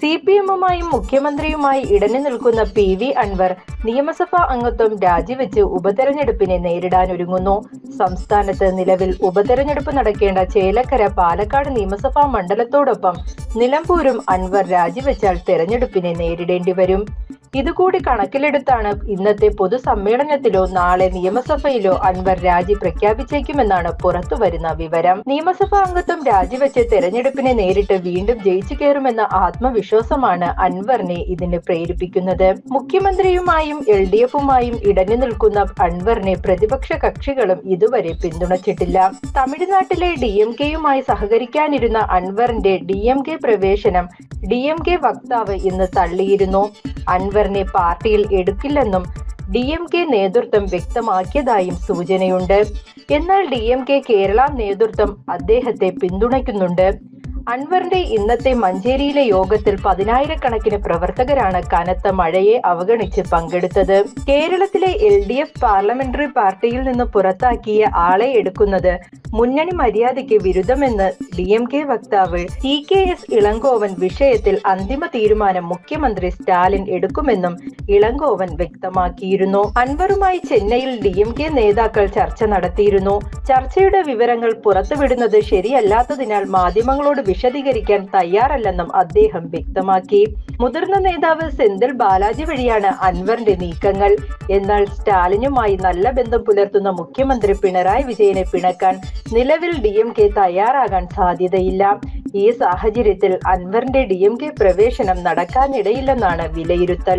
C P എമ്മുമായും മുഖ്യമന്ത്രിയുമായി ഇടഞ്ഞു നിൽക്കുന്ന P V Anwar നിയമസഭാ അംഗത്വം രാജിവെച്ച് ഉപതെരഞ്ഞെടുപ്പിനെ നേരിടാനൊരുങ്ങുന്നു സംസ്ഥാനത്ത് നിലവിൽ ഉപതെരഞ്ഞെടുപ്പ് നടക്കേണ്ട ചേലക്കര പാലക്കാട് നിയമസഭാ മണ്ഡലത്തോടൊപ്പം നിലമ്പൂരും അൻവർ രാജിവെച്ചാൽ തെരഞ്ഞെടുപ്പിനെ നേരിടേണ്ടി വരും. ഇതുകൂടി കണക്കിലെടുത്താണ് ഇന്നത്തെ പൊതുസമ്മേളനത്തിലോ നാളെ നിയമസഭയിലോ അൻവർ രാജി പ്രഖ്യാപിച്ചേക്കുമെന്നാണ് പുറത്തുവരുന്ന വിവരം. നിയമസഭാ അംഗത്വം രാജിവെച്ച് തെരഞ്ഞെടുപ്പിനെ നേരിട്ട് വീണ്ടും ജയിച്ചു കയറുമെന്ന ആത്മവിശ്വാസമാണ് അൻവറിനെ ഇതിന് പ്രേരിപ്പിക്കുന്നത്. മുഖ്യമന്ത്രിയുമായും എൽ ഡി എഫുമായും ഇടഞ്ഞു നിൽക്കുന്ന അൻവറിനെ പ്രതിപക്ഷ കക്ഷികളും ഇതുവരെ പിന്തുണച്ചിട്ടില്ല. തമിഴ്നാട്ടിലെ ഡി എം കെയുമായി സഹകരിക്കാനിരുന്ന അൻവറിന്റെ ഡി എം കെ പ്രവേശനം ഡി എം കെ വക്താവ് ഇന്ന് തള്ളിയിരുന്നു. അൻവറിനെ പാർട്ടിയിൽ എടുക്കില്ലെന്നും ഡി എം കെ നേതൃത്വം വ്യക്തമാക്കിയതായും സൂചനയുണ്ട്. എന്നാൽ ഡി എം കെ കേരള നേതൃത്വം അദ്ദേഹത്തെ പിന്തുണയ്ക്കുന്നുണ്ട്. അൻവറിന്റെ ഇന്നത്തെ മഞ്ചേരിയിലെ യോഗത്തിൽ പതിനായിരക്കണക്കിന് പ്രവർത്തകരാണ് കനത്ത മഴയെ അവഗണിച്ച് പങ്കെടുത്തത്. കേരളത്തിലെ എൽ ഡി എഫ് പാർലമെന്ററി പാർട്ടിയിൽ നിന്ന് പുറത്താക്കിയ ആളെ എടുക്കുന്നത് മുന്നണി മര്യാദയ്ക്ക് വിരുദ്ധമെന്ന് ഡി എം കെ വക്താവ് ടി കെ എസ് ഇളങ്കോവൻ വിഷയത്തിൽ അന്തിമ തീരുമാനം മുഖ്യമന്ത്രി സ്റ്റാലിൻ എടുക്കുമെന്നും ഇളങ്കോവൻ വ്യക്തമാക്കിയിരുന്നു. അൻവറുമായി ചെന്നൈയിൽ ഡി എം കെ നേതാക്കൾ ചർച്ച നടത്തിയിരുന്നു. ചർച്ചയുടെ വിവരങ്ങൾ പുറത്തുവിടുന്നത് ശരിയല്ലാത്തതിനാൽ മാധ്യമങ്ങളോട് വിശദീകരിക്കാൻ തയ്യാറല്ലെന്നും അദ്ദേഹം വ്യക്തമാക്കി. മുതിർന്ന നേതാവ് സെന്തിൽ ബാലാജി വഴിയാണ് അൻവറിന്റെ നീക്കങ്ങൾ. എന്നാൽ സ്റ്റാലിനുമായി നല്ല ബന്ധം പുലർത്തുന്ന മുഖ്യമന്ത്രി പിണറായി വിജയനെ പിണക്കാൻ നിലവിൽ ഡി എം കെ തയ്യാറാകാൻ സാധ്യതയില്ല. ഈ സാഹചര്യത്തിൽ അൻവറിന്റെ ഡി എം കെ പ്രവേശനം നടക്കാനിടയില്ലെന്നാണ് വിലയിരുത്തൽ.